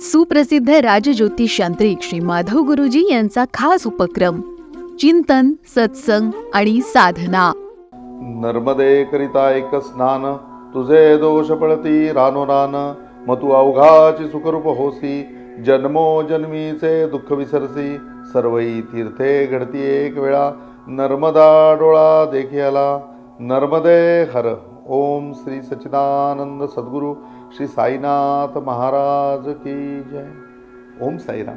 सुप्रसिद्ध राजज्योतिष यांत्रिक श्री माधव गुरुजी यांचा खास उपक्रम चिंतन सत्संग आणि साधना. नर्मदे करिता एक स्नान तुझे दोष पळती रानो रान मग तू अवघाची सुखरूप होसी जन्मो जन्मीचे दुःख विसरसी सर्वई तीर्थे घडती एक वेळा नर्मदा डोळा देखी आला. नर्मदे हर ओम श्री सच्चिदानंद सद्गुरू श्री साईनाथ महाराज की जय. ओम साईराम.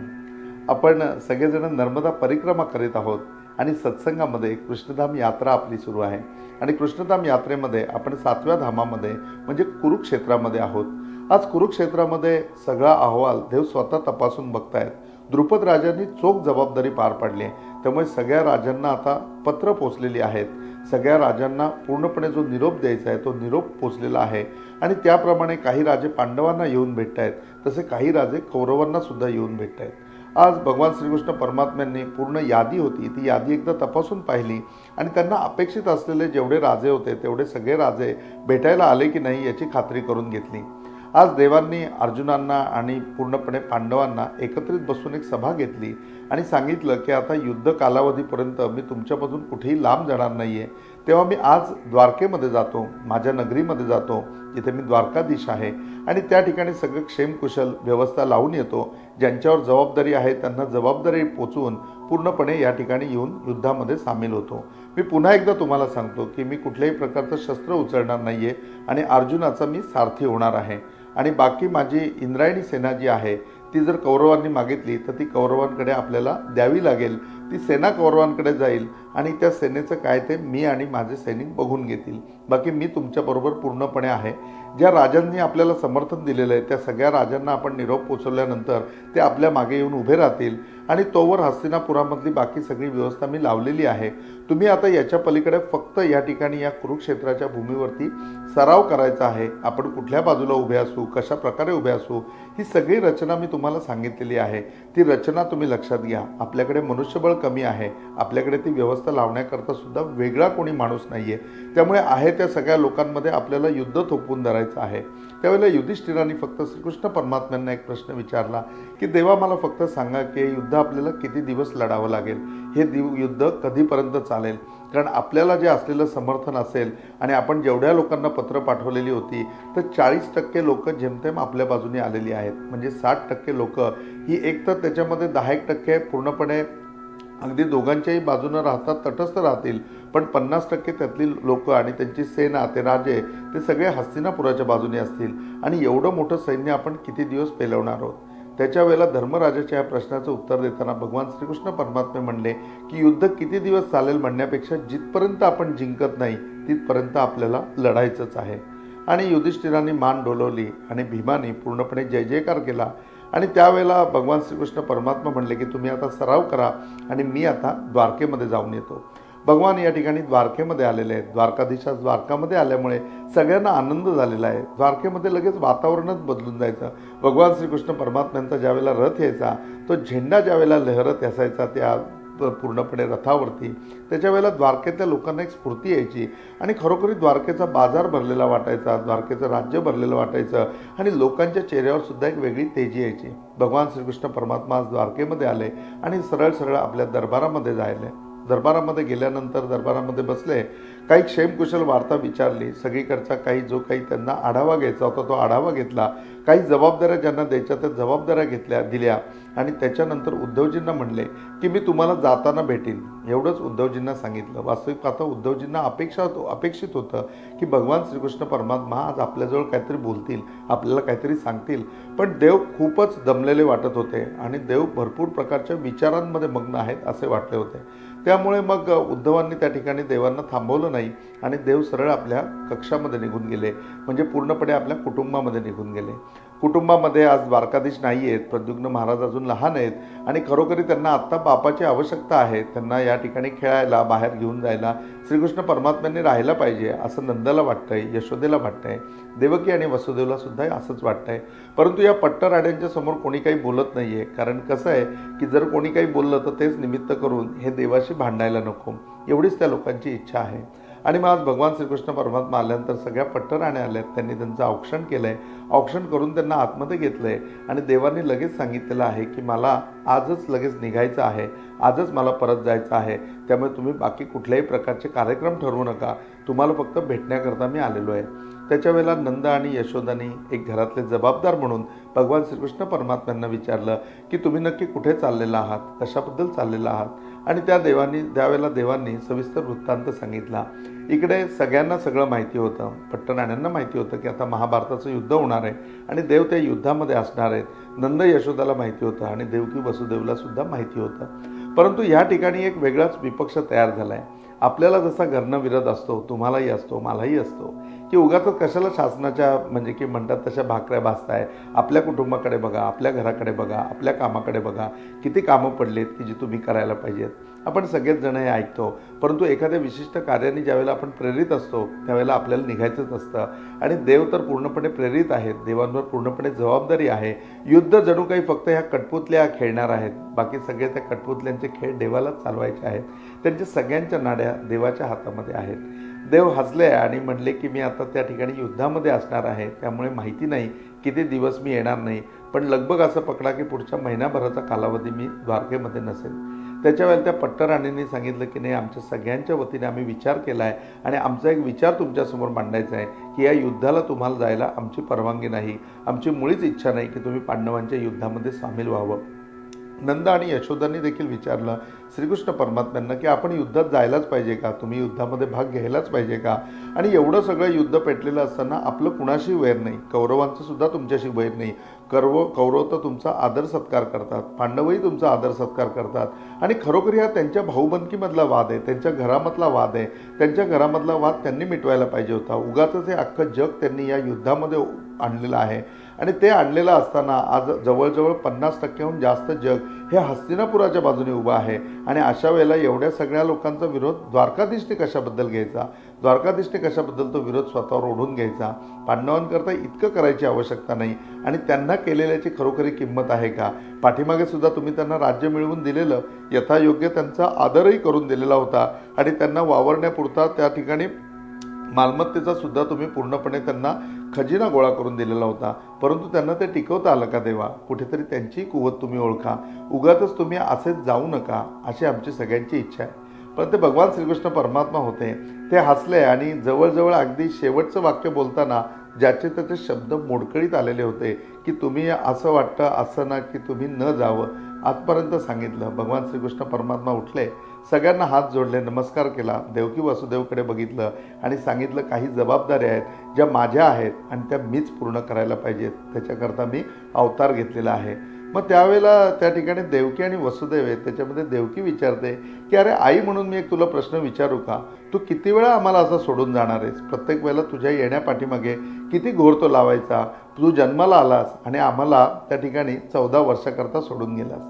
आपण सगळेजण नर्मदा परिक्रमा करीत आहोत आणि सत्संगामध्ये कृष्णधाम यात्रा आपली सुरू आहे. आणि कृष्णधाम यात्रेमध्ये आपण सातव्या धामामध्ये म्हणजे कुरुक्षेत्रामध्ये आहोत. आज कुरुक्षेत्रामध्ये सगळा अहवाल देव स्वतः तपासून बघतायत. द्रुपद राजांनी चोख जबाबदारी पार पाडली आहे. त्यामुळे सगळ्या राजांना आता पत्र पोचलेली आहेत. सगळ्या राजांना पूर्णपणे जो निरोप द्यायचा आहे तो निरोप पोचलेला आहे. आणि त्याप्रमाणे काही राजे पांडवांना येऊन भेटत आहेत तसे काही राजे कौरवांना सुद्धा येऊन भेटत आहेत आज भगवान श्रीकृष्ण परमात्म्यांनी पूर्ण यादी होती ती यादी एकदा तपासून पाहिली आणि त्यांना अपेक्षित असलेले जेवढे राजे होते तेवढे सगळे राजे भेटायला आले की नाही याची खात्री करून घेतली. आज देवांनी अर्जुनांना आणि पूर्णपणे पांडवांना एकत्रित बसून एक सभा घेतली आणि सांगितलं की आता युद्ध कालावधीपर्यंत मी तुमच्यामधून कुठेही लांब जाणार नाही आहे तेव्हा मी आज द्वारकेमध्ये जातो माझ्या नगरीमध्ये जातो जिथे मी द्वारकाधीश आहे. आणि त्या ठिकाणी सगळं क्षेमकुशल व्यवस्था लावून येतो. ज्यांच्यावर जबाबदारी आहे त्यांना जबाबदारी पोचवून पूर्णपणे या ठिकाणी येऊन युद्धामध्ये सामील होतो. मी पुन्हा एकदा तुम्हाला सांगतो की मी कुठल्याही प्रकारचं शस्त्र उचलणार नाही आहे आणि अर्जुनाचा मी सारथी होणार आहे. आणि बाकी माझी इंद्रायणी सेना जी आहे ती जर कौरवांनी मागितली तर ती कौरवांकडे आपल्याला द्यावी लागेल. ती सेना कौरवांकडे जाईल आणि त्या सेनेचं काय ते मी आणि माझे सैनिक बघून घेतील. बाकी मी तुमच्याबरोबर पूर्णपणे आहे. ज्या राजांनी आपल्याला समर्थन दिलेलं आहे त्या सगळ्या राजांना आपण निरोप पोचवल्यानंतर ते आपल्या मागे येऊन उभे राहतील आणि तोवर हस्तिनापुरामधली बाकी सगळी व्यवस्था मी लावलेली आहे. तुम्ही आता याच्या पलीकडे फक्त या ठिकाणी या कुरुक्षेत्राच्या भूमीवरती सराव करायचा आहे. आपण कुठल्या बाजूला उभे असू कशा प्रकारे उभे असू ही सगळी रचना मी तुम्हाला सांगितलेली आहे. ती रचना तुम्ही लक्षात घ्या. आपल्याकडे मनुष्यबळ कमी आहे. आपल्याकडे ती व्यवस्था लावण्याकरता सुद्धा वेगळा कोणी माणूस नाही आहे त्यामुळे आहे त्या सगळ्या लोकांमध्ये आपल्याला युद्ध थोपवून धरायचं आहे. त्यावेळेला युधिष्ठिरांनी फक्त श्रीकृष्ण परमात्म्यांना एक प्रश्न विचारला की देवा मला फक्त सांगा की युद्ध आपल्याला किती दिवस लढावं लागेल? हे दिव युद्ध कधीपर्यंत चालेल? कारण आपल्याला जे असलेलं समर्थन असेल आणि आपण जेवढ्या लोकांना पत्र पाठवलेली होती तर चाळीस टक्के लोक जेमतेम आपल्या बाजूने आलेली आहेत. म्हणजे साठ टक्के लोक ही एक तर त्याच्यामध्ये दहा एक टक्के पूर्णपणे अगदी दोघांच्याही बाजूनं राहतात तटस्थ राहतील. पण पन्नास टक्के त्यातली लोक आणि त्यांची सेना ते राजे ते सगळे हस्तिनापुराच्या बाजूने असतील. आणि एवढं मोठं सैन्य आपण किती दिवस पेलवणार आहोत? त्याच्या वेळेला धर्मराजाच्या या प्रश्नाचं उत्तर देताना भगवान श्रीकृष्ण परमात्मे म्हणले की युद्ध किती दिवस चालेल म्हणण्यापेक्षा जिथपर्यंत आपण जिंकत नाही तिथपर्यंत आपल्याला लढायचंच आहे. आणि युधिष्ठिरांनी मान डोलवली आणि भीमाने पूर्णपणे जय जयकार केला. आणि त्यावेळेला भगवान श्रीकृष्ण परमात्मा म्हणले की तुम्ही आता सराव करा आणि मी आता द्वारकेमध्ये जाऊन येतो. भगवान या ठिकाणी द्वारकेमध्ये आलेले आहेत. द्वारकाधीशास द्वारकामध्ये आल्यामुळे सगळ्यांना आनंद झालेला आहे. द्वारकेमध्ये लगेच वातावरणच बदलून जायचं. भगवान श्रीकृष्ण परमात्म्यांचा ज्यावेळेला रथ यायचा तो झेंडा ज्यावेळेला लहरत असायचा त्या पूर्णपणे रथावरती. त्याच्या वेळेला द्वारकेतल्या लोकांना एक स्फूर्ती यायची आणि खरोखरी द्वारकेचा बाजार भरलेला वाटायचा द्वारकेचं राज्य भरलेलं वाटायचं आणि लोकांच्या चेहऱ्यावर सुद्धा एक वेगळी तेजी यायची. भगवान श्रीकृष्ण परमात्मा आज द्वारकेमध्ये आले आणि सरळ सरळ आपल्या दरबारामध्ये जायले. दरबारामध्ये गेल्यानंतर दरबारामध्ये बसले काही क्षेमकुशल वार्ता विचारली. सगळीकडचा काही जो काही त्यांना आढावा घ्यायचा होता तो आढावा घेतला. काही जबाबदाऱ्या ज्यांना द्यायच्या त्या जबाबदाऱ्या घेतल्या दिल्या आणि त्याच्यानंतर उद्धवजींना म्हणले की मी तुम्हाला जाताना भेटीन. एवढंच उद्धवजींना सांगितलं. वास्तविक आता उद्धवजींना अपेक्षा होतो अपेक्षित होतं की भगवान श्रीकृष्ण परमात्मा आज आपल्याजवळ काहीतरी बोलतील आपल्याला काहीतरी सांगतील. पण देव खूपच दमलेले वाटत होते आणि देव भरपूर प्रकारच्या विचारांमध्ये मग्न आहेत असे वाटले होते. त्यामुळे मग उद्धवांनी त्या ठिकाणी देवांना थांबवलं नाही आणि देव सरळ आपल्या कक्षामध्ये निघून गेले. म्हणजे पूर्णपणे आपल्या कुटुंबामध्ये निघून गेले. कुटुंबामध्ये आज द्वारकाधीश नाही आहेत प्रद्युग्न महाराज अजून लहान आहेत आणि खरोखरी त्यांना आत्ता बापाची आवश्यकता आहे. त्यांना या ठिकाणी खेळायला बाहेर घेऊन जायला श्रीकृष्ण परमात्म्यांनी राहायला पाहिजे असं नंदाला वाटतंय यशोदेला वाटतंय देवकी आणि वसुदेवला सुद्धा असंच वाटतंय. परंतु या पट्टराड्यांच्या समोर कोणी काही बोलत नाही आहे कारण कसं आहे की जर कोणी काही बोललं तर तेच निमित्त करून हे देवाशी भांडायला नको. एवढीच त्या लोकांची इच्छा आहे. आणि मग आज भगवान श्रीकृष्ण परमात्मा आल्यानंतर सगळ्या पट्टराण्या आहेत त्यांनी त्यांचं औक्षण केलं आहे औक्षण करून त्यांना आतमध्ये घेतलं आहे आणि देवांनी लगेच सांगितलेलं आहे की मला आजच लगेच निघायचं आहे. आजच मला परत जायचं आहे. त्यामुळे तुम्ही बाकी कुठल्याही प्रकारचे कार्यक्रम ठरवू नका. तुम्हाला फक्त भेटण्याकरता मी आलेलो आहे. त्याच्या वेळेला नंद आणि यशोदानी एक घरातले जबाबदार म्हणून भगवान श्रीकृष्ण परमात्म्यांना विचारलं की तुम्ही नक्की कुठे चाललेला आहात? कशाबद्दल चाललेला आहात? आणि त्या देवांनी त्यावेळेला देवांनी सविस्तर वृत्तांत सांगितला. इकडे सगळ्यांना सगळं माहिती होतं पट्टराण्यांना माहिती होतं की आता महाभारताचं युद्ध होणार आहे आणि देव त्या युद्धामध्ये असणार आहेत. नंद यशोदाला माहिती होतं आणि देवकी वसुदेवला सुद्धा माहिती होतं. परंतु ह्या ठिकाणी एक वेगळाच विपक्ष तयार झाला आहे आपल्याला जसा घरनं विरोध असतो तुम्हालाही असतो मलाही असतो की उगाच कशाला शासनाच्या म्हणजे की म्हणतात तशा भाकऱ्या भासताय आपल्या कुटुंबाकडे बघा आपल्या घराकडे बघा आपल्या कामाकडे बघा. किती कामं पडलेत की जी तुम्ही करायला पाहिजेत? आपण सगळेच जण हे ऐकतो. परंतु एखाद्या विशिष्ट कार्याने ज्यावेळेला आपण प्रेरित असतो त्यावेळेला आपल्याला निघायचंच असतं आणि देव तर पूर्णपणे प्रेरित आहेत देवांवर पूर्णपणे जबाबदारी आहे. युद्ध जणू काही फक्त ह्या कटपुतल्या खेळणार आहेत. बाकी सगळे त्या कटपुतल्यांचे खेळ देवालाच चालवायचे आहेत. त्यांच्या सगळ्यांच्या नाड्या देवाच्या हातामध्ये आहेत. देव हसले आणि म्हणले की मी आता त्या ठिकाणी युद्धामध्ये असणार आहे. त्यामुळे माहिती नाही किती दिवस मी येणार नाही. पण लगभग असं पकडा की पुढच्या महिनाभराचा कालावधी मी द्वारकेमध्ये नसेल. त्याच्या वेळेला त्या पट्टराणींनी सांगितलं की नाही आमच्या सगळ्यांच्या वतीने आम्ही विचार केला आहे आणि आमचा एक विचार तुमच्यासमोर मांडायचा आहे की या युद्धाला तुम्हाला जायला आमची परवानगी नाही. आमची मुळीच इच्छा नाही की तुम्ही पांडवांच्या युद्धामध्ये सामील व्हावं. नंद आणि यशोदांनी देखील विचारलं श्रीकृष्ण परमात्म्यांना की आपण युद्धात जायलाच पाहिजे का? तुम्ही युद्धामध्ये भाग घ्यायलाच पाहिजे का? आणि एवढं सगळं युद्ध पेटलेलं असताना आपलं कुणाशी वैर नाही? कौरवांचं सुद्धा तुमच्याशी वैर नाही. कर्व कौरव तर तुमचा आदर सत्कार करतात. पांडवही तुमचा आदर सत्कार करतात. आणि खरोखर हा त्यांच्या भाऊबंदकीमधला वाद आहे त्यांच्या घरामधला वाद आहे. त्यांच्या घरामधला वाद त्यांनी मिटवायला पाहिजे होता. उगाच हे अख्खं जग त्यांनी या युद्धामध्ये आणलेलं आहे. आणि ते आणलेलं असताना आज जवळजवळ पन्नास टक्क्याहून जास्त जग हे हस्तिनापुराच्या बाजूने उभं आहे. आणि अशा वेळेला एवढ्या सगळ्या लोकांचा विरोध द्वारकाधीशने कशाबद्दल घ्यायचा? द्वारकाधीशने कशाबद्दल तो विरोध स्वतःवर ओढून घ्यायचा? पांडवांकरता इतकं करायची आवश्यकता नाही. आणि त्यांना केलेल्याची खरोखरी किंमत आहे का? पाठीमागे सुद्धा तुम्ही त्यांना राज्य मिळवून दिलेलं यथायोग्य त्यांचा आदरही करून दिलेला होता. आणि त्यांना वावरण्यापुरता त्या ठिकाणी मालमत्तेचा सुद्धा तुम्ही पूर्णपणे त्यांना खजिना गोळा करून दिलेला होता. परंतु त्यांना ते टिकवता आलं का देवा? कुठेतरी त्यांची कुवत तुम्ही ओळखा. उगातच तुम्ही असेच जाऊ नका अशी आमची सगळ्यांची इच्छा आहे. पण ते भगवान श्रीकृष्ण परमात्मा होते. ते हसले आणि जवळजवळ अगदी शेवटचं वाक्य बोलताना ज्याचे त्याचे शब्द मोडकळीत आलेले होते की तुम्ही असं वाटतं असं ना की तुम्ही न जावं आजपर्यंत सांगितलं. भगवान श्रीकृष्ण परमात्मा उठले सगळ्यांना हात जोडले नमस्कार केला देवकी वासुदेवकडे बघितलं आणि सांगितलं काही जबाबदाऱ्या आहेत ज्या माझ्या आहेत आणि त्या मीच पूर्ण करायला पाहिजेत. त्याच्याकरता मी अवतार घेतलेला आहे. मग त्यावेळेला त्या ठिकाणी देवकी आणि वसुदेव आहेत त्याच्यामध्ये देवकी विचारते की अरे आई म्हणून मी एक तुला प्रश्न विचारू का? तू किती वेळा आम्हाला असं सोडून जाणार आहेस? प्रत्येक वेळेला तुझ्या येण्यापाठीमागे किती घोर तो लावायचा? तू जन्माला आलास आणि आम्हाला त्या ठिकाणी चौदा वर्षाकरता सोडून गेलास.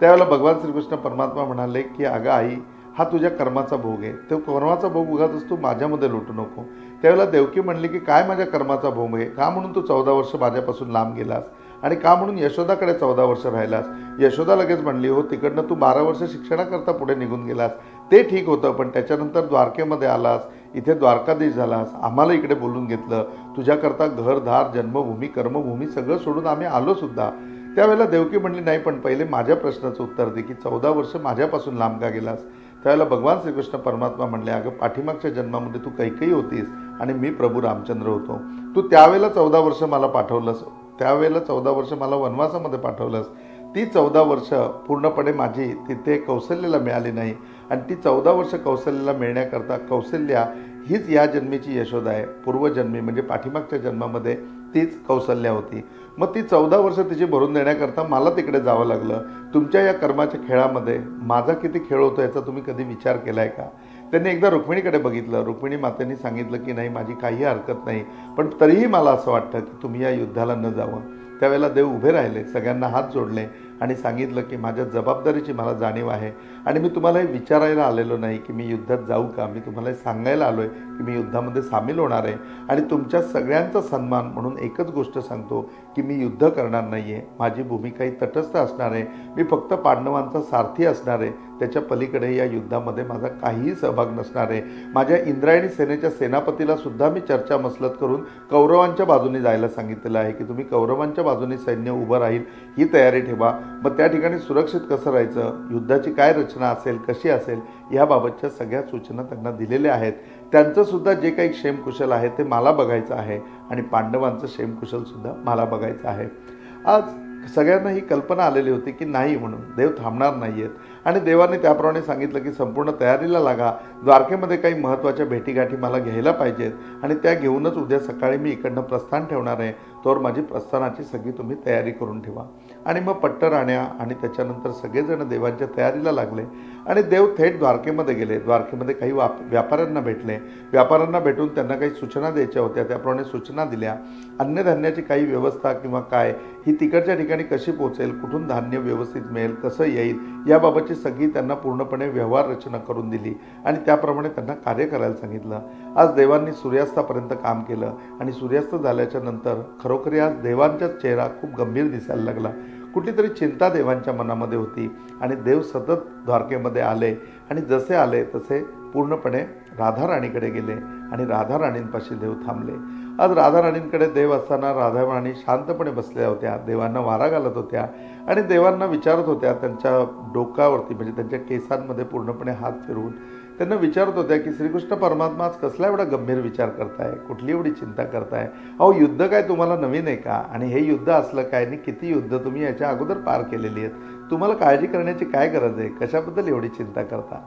त्यावेळेला भगवान श्रीकृष्ण परमात्मा म्हणाले की अगं आई हा तुझ्या कर्माचा भोग आहे. तो कर्माचा भोग उगाच तू माझ्यामध्ये लुटू नको. त्यावेळेला देवकी म्हणली की काय माझ्या कर्माचा भोग आहे? का म्हणून तू चौदा वर्ष माझ्यापासून लांब गेलास? आणि का म्हणून यशोदाकडे चौदा वर्ष राहिलास? यशोदा लगेच म्हणली हो तिकडनं तू बारा वर्ष शिक्षणाकरता पुढे निघून गेलास. ते ठीक होतं पण त्याच्यानंतर द्वारकेमध्ये आलास. इथे द्वारकाधीश झालास. आम्हाला इकडे बोलून घेतलं. तुझ्याकरता घरधार जन्मभूमी कर्मभूमी सगळं सोडून आम्ही आलो सुद्धा. त्यावेळेला देवकी म्हणली नाही पण पहिले माझ्या प्रश्नाचं उत्तर दे की चौदा वर्ष माझ्यापासून लांब का गेलास? त्यावेळेला भगवान श्रीकृष्ण परमात्मा म्हणले अगं पाठीमागच्या जन्मामध्ये तू कैकई होतीस आणि मी प्रभू रामचंद्र होतो. तू त्यावेळेला चौदा वर्ष मला पाठवलंस. त्यावेळेला चौदा वर्ष मला वनवासामध्ये पाठवलंस. ती चौदा वर्ष पूर्णपणे माझी तिथे कौशल्याला मिळाली नाही. आणि ती चौदा वर्ष कौशल्याला मिळण्याकरता कौशल्या हीच या जन्मीची यशोदा आहे. पूर्वजन्मी म्हणजे पाठीमागच्या जन्मामध्ये तीच कौशल्या होती. मग ती चौदा वर्ष तिची भरून देण्याकरता मला तिकडे जावं लागलं. तुमच्या या कर्माच्या खेळामध्ये माझा किती खेळ होतो याचा तुम्ही कधी विचार केला आहे का? त्यांनी एकदा रुक्मिणीकडे बघितलं. रुक्मिणी मातेने सांगितलं की नाही माझी काही हरकत नाही पण तरीही मला असं वाटतं की तुम्ही या युद्धाला न जावं. त्यावेळेला देव उभे राहिले सगळ्यांना हात जोडले आणि सांगितलं की माझ्या जबाबदारीची मला जाणीव आहे आणि मी तुम्हाला हे विचारायला आलेलो नाही की मी युद्धात जाऊ का? मी तुम्हाला सांगायला आलो आहे की मी युद्धामध्ये सामील होणार आहे आणि तुमच्या सगळ्यांचा सन्मान म्हणून एकच गोष्ट सांगतो की मी युद्ध करणार नाही आहे माझी भूमिका ही तटस्थ असणार आहे मी फक्त पांडवांचा सारथी असणार आहे त्याच्या पलीकडे या युद्धामध्ये माझा काहीही सहभाग नसणार आहे. माझ्या इंद्रायणी सेनेच्या सेनापतीला सुद्धा मी चर्चा मसलत करून कौरवांच्या बाजूने जायला सांगितलेलं आहे की तुम्ही कौरवांच्या बाजूने सैन्य उभं राहील ही तयारी ठेवा. मग त्या ठिकाणी सुरक्षित कसं राहायचं? युद्धाची काय रचना असेल कशी असेल? याबाबतच्या सगळ्या सूचना त्यांना दिलेल्या आहेत. त्यांचंसुद्धा जे काही क्षेमकुशल आहे ते मला बघायचं आहे आणि पांडवांचं क्षेमकुशलसुद्धा मला बघायचं आहे. आज सगळ्यांना ही कल्पना आलेली होती की नाही म्हणून. देव थांबणार नाही आहेत आणि देवाने त्याप्रमाणे सांगितलं की संपूर्ण तयारीला लागा. द्वारकेमध्ये काही महत्त्वाच्या भेटीगाठी मला घ्यायला पाहिजेत आणि त्या घेऊनच उद्या सकाळी मी इकडनं प्रस्थान ठेवणार आहे. तोवर माझी प्रस्थानाची सगळी तुम्ही तयारी करून ठेवा. आणि मग पट्टराण्या आणि त्याच्यानंतर सगळेजण देवांच्या तयारीला लागले. आणि देव थेट द्वारकेमध्ये गेले. द्वारकेमध्ये काही वाप व्यापाऱ्यांना भेटले. व्यापाऱ्यांना भेटून त्यांना काही सूचना द्यायच्या होत्या. त्याप्रमाणे सूचना दिल्या. अन्नधान्याची काही व्यवस्था किंवा काय ही तिकडच्या ठिकाणी कशी पोहोचेल? कुठून धान्य व्यवस्थित मिळेल? कसं येईल? याबाबतची सगळी त्यांना पूर्णपणे व्यवहार रचना करून दिली. आणि त्याप्रमाणे त्यांना कार्य करायला सांगितलं. आज देवांनी सूर्यास्तापर्यंत काम केलं. आणि सूर्यास्त झाल्याच्यानंतर खरोखरी आज देवांचा चेहरा खूप गंभीर दिसायला लागला. कुठली तरी चिंता देवांच्या मनामध्ये होती आणि देव सतत द्वारकेमध्ये आले आणि जसे आले तसे पूर्णपणे राधाराणीकडे गेले आणि राधाराणींपाशी देव थांबले. आज राधाराणींकडे देव असताना राधाराणी शांतपणे बसल्या होत्या देवांना वारा घालत होत्या आणि देवांना विचारत होत्या त्यांच्या डोकावरती म्हणजे त्यांच्या केसांमध्ये पूर्णपणे हात फिरवून त्यांना विचारत होत्या की श्रीकृष्ण परमात्मा आज कसला एवढा गंभीर विचार करताय? कुठली एवढी चिंता करताय? अहो युद्ध काय तुम्हाला नवीन आहे का? आणि हे युद्ध असलं काय? आणि किती युद्ध तुम्ही याच्या अगोदर पार केलेली आहेत? तुम्हाला काळजी करण्याची काय गरज आहे? कशाबद्दल एवढी चिंता करता?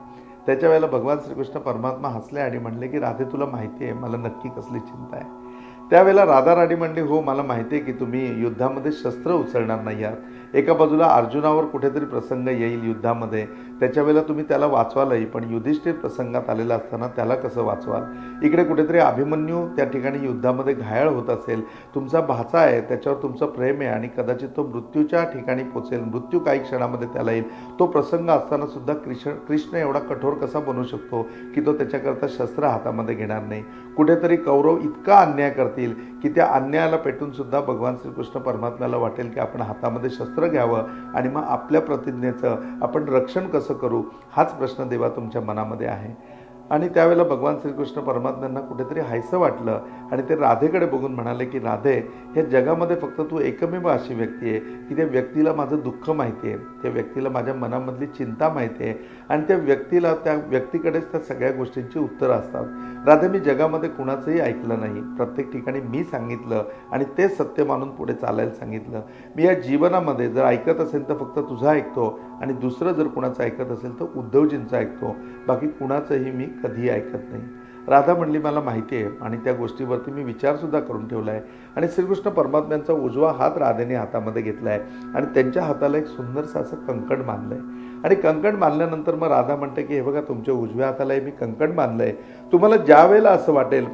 त्याच्या वेळेला भगवान श्रीकृष्ण परमात्मा हसले आणि म्हणले की राधे तुला माहिती आहे मला नक्की कसली चिंता आहे. त्यावेळेला राधा राणी म्हणली हो मला माहिती आहे की तुम्ही युद्धामध्ये शस्त्र उचलणार नाही आहात. एका बाजूला अर्जुनावर कुठेतरी प्रसंग येईल युद्धामध्ये. त्याच्या वेळेला तुम्ही त्याला वाचवालही पण युधिष्ठिर प्रसंगात आलेला असताना त्याला कसं वाचवाल? इकडे कुठेतरी अभिमन्यू त्या ठिकाणी युद्धामध्ये घायाळ होत असेल. तुमचा भाचा आहे त्याच्यावर तुमचं प्रेम आहे आणि कदाचित तो मृत्यूच्या ठिकाणी पोचेल. मृत्यू काही क्षणामध्ये त्याला येईल. तो प्रसंग असताना सुद्धा कृष्ण कृष्ण एवढा कठोर कसा बनू शकतो की तो त्याच्याकरता शस्त्र हातामध्ये घेणार नाही? कुठेतरी कौरव इतका अन्याय करतील की त्या अन्यायाला पेटून सुद्धा भगवान श्रीकृष्ण परमात्म्याला वाटेल की आपण हातामध्ये शस्त्र घ्यावं आणि मग आपल्या प्रतिज्ञेचं आपण रक्षण कसं करू हाच प्रश्न देवा तुमच्या मनामध्ये आहे. आणि त्यावेळेला भगवान श्रीकृष्ण परमात्म्यांना कुठेतरी हायसं वाटलं आणि ते राधेकडे बघून म्हणाले की राधे हे जगामध्ये फक्त तू एकमेव अशी व्यक्ती आहे की त्या व्यक्तीला माझं दुःख माहिती आहे त्या व्यक्तीला माझ्या मनामधली चिंता माहिती आहे आणि त्या व्यक्तीला त्या व्यक्तीकडेच त्या सगळ्या गोष्टींची उत्तरं असतात. राधे मी जगामध्ये कुणाचंही ऐकलं नाही. प्रत्येक ठिकाणी मी सांगितलं आणि ते सत्य मानून पुढे चालायला सांगितलं. मी या जीवनामध्ये जर ऐकत असेल तर फक्त तुझा ऐकतो आणि दुसरं जर कुणाचं ऐकत असेल तर उद्धवजींचं ऐकतो. बाकी कुणाचंही मी कधीही ऐकत नाही. राधा म्हणली मला माहिती आहे आणि त्या गोष्टीवरती मी विचारसुद्धा करून ठेवला आहे आणि श्रीकृष्ण परमात्म्यांचा उजवा हात राधेने हातामध्ये घेतला आहे आणि त्यांच्या हाताला एक सुंदरसं असं कंकण मानलं आहे आणि कंकण मानल्यानंतर मग राधा म्हणते की हे बघा तुमच्या उजव्या हातालाही मी कंकण मानलं आहे तुम्हाला ज्या वेळेला असं वाटेल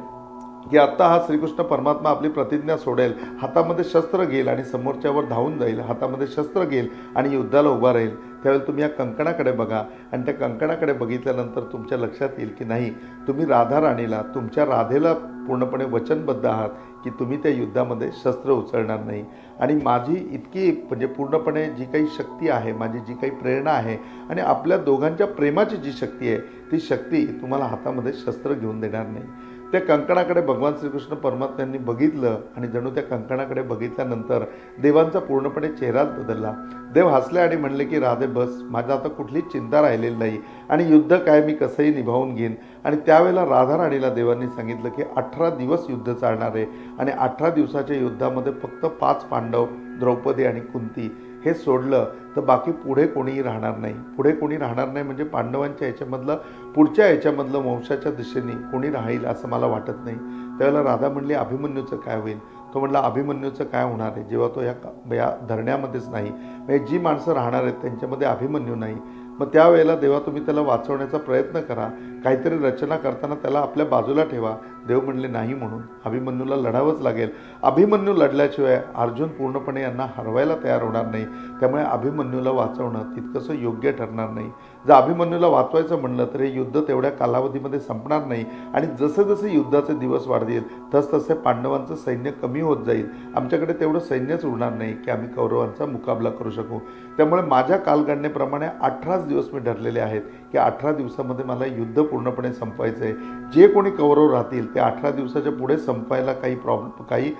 की आत्ता हा श्रीकृष्ण परमात्मा आपली प्रतिज्ञा सोडेल हातामध्ये शस्त्र घेईल आणि समोरच्यावर धावून जाईल हातामध्ये शस्त्र घेईल आणि युद्धाला उभा राहील त्यावेळेला तुम्ही या कंकणाकडे बघा आणि त्या कंकणाकडे बघितल्यानंतर तुमच्या लक्षात येईल की नाही तुम्ही राधा राणीला तुमच्या राधेला पूर्णपणे वचनबद्ध आहात की तुम्ही त्या युद्धामध्ये शस्त्र उचलणार नाही. आणि माझी इतकी म्हणजे पूर्णपणे जी काही शक्ती आहे माझी जी काही प्रेरणा आहे आणि आपल्या दोघांच्या प्रेमाची जी शक्ती आहे ती शक्ती तुम्हाला हातामध्ये शस्त्र घेऊन देणार नाही. त्या कंकणाकडे भगवान श्रीकृष्ण परमात्म्यांनी बघितलं आणि जणू त्या कंकणाकडे बघितल्यानंतर देवांचा पूर्णपणे चेहराच बदलला. देव हसले आणि म्हणले की राधे बस. माझ्या आता कुठलीच चिंता राहिलेली नाही. आणि युद्ध काय मी कसंही निभावून घेईन. आणि त्यावेळेला राधा राणीला देवांनी सांगितलं की अठरा दिवस युद्ध चालणार आहे. आणि अठरा दिवसाच्या युद्धामध्ये फक्त पाच पांडव द्रौपदी आणि कुंती हे सोडलं तर बाकी पुढे कोणीही राहणार नाही. पुढे कोणी राहणार नाही म्हणजे पांडवांच्या याच्यामधलं पुढच्या याच्यामधलं वंशाच्या दिशेने कोणी राहील असं मला वाटत नाही. त्यावेळेला राधा म्हणली अभिमन्यूचं काय होईल? तो म्हणला अभिमन्यूचं काय होणार आहे? जेव्हा तो या या धरण्यामध्येच नाही म्हणजे जी माणसं राहणार आहेत त्यांच्यामध्ये अभिमन्यू नाही. मग त्यावेळेला देवा तुम्ही त्याला वाचवण्याचा प्रयत्न करा. काहीतरी रचना करताना त्याला आपल्या बाजूला ठेवा. देव म्हणले नाही म्हणून. अभिमन्यूला लढावंच लागेल. अभिमन्यू लढल्याशिवाय अर्जुन पूर्णपणे यांना हरवायला तयार होणार नाही. त्यामुळे अभिमन्यूला वाचवणं तितकंसं योग्य ठरणार नाही. जर अभिमन्यूला वाचवायचं म्हणलं तर हे युद्ध तेवढ्या कालावधीमध्ये संपणार नाही आणि जसे जसे युद्धाचे दिवस वाढतील तसतसे पांडवांचं सैन्य कमी होत जाईल. आमच्याकडे तेवढं सैन्यच उरणार नाही की आम्ही कौरवांचा मुकाबला करू शकू. त्यामुळे माझ्या कालगणनेप्रमाणे अठराच दिवस मी ठरलेले आहेत की अठरा दिवसामध्ये मला युद्ध पूर्णपणे संपवायचं आहे जे कोणी कौरव राहतील ते अठरा दिवसाच्या पुढे संपायला काही प्रॉब्लेम काही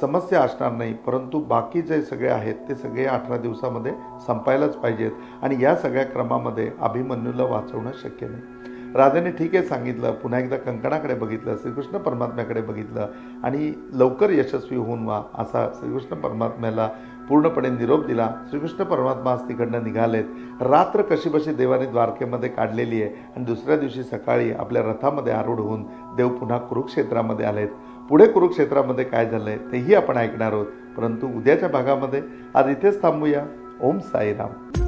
समस्या असणार नाही. परंतु बाकी जे सगळे आहेत ते सगळे अठरा दिवसामध्ये संपायलाच पाहिजेत. आणि या सगळ्या क्रमामध्ये अभिमन्यूला वाचवणं शक्य नाही. राधेने ठीक आहे सांगितलं. पुन्हा एकदा कंकणाकडे बघितलं श्रीकृष्ण परमात्म्याकडे बघितलं आणि लवकर यशस्वी होऊन व्हा असा श्रीकृष्ण परमात्म्याला पूर्णपणे निरोप दिला. श्रीकृष्ण परमात्मा आज तिकडनं निघालेत. रात्र कशी बशी देवाने द्वारकेमध्ये काढलेली आहे आणि दुसऱ्या दिवशी सकाळी आपल्या रथामध्ये आरूढ होऊन देव पुन्हा कुरुक्षेत्रामध्ये आलेत. पुढे कुरुक्षेत्रामध्ये काय झालंय तेही आपण ऐकणार आहोत परंतु उद्याच्या भागामध्ये आज इथेच थांबूया. ओम साईराम.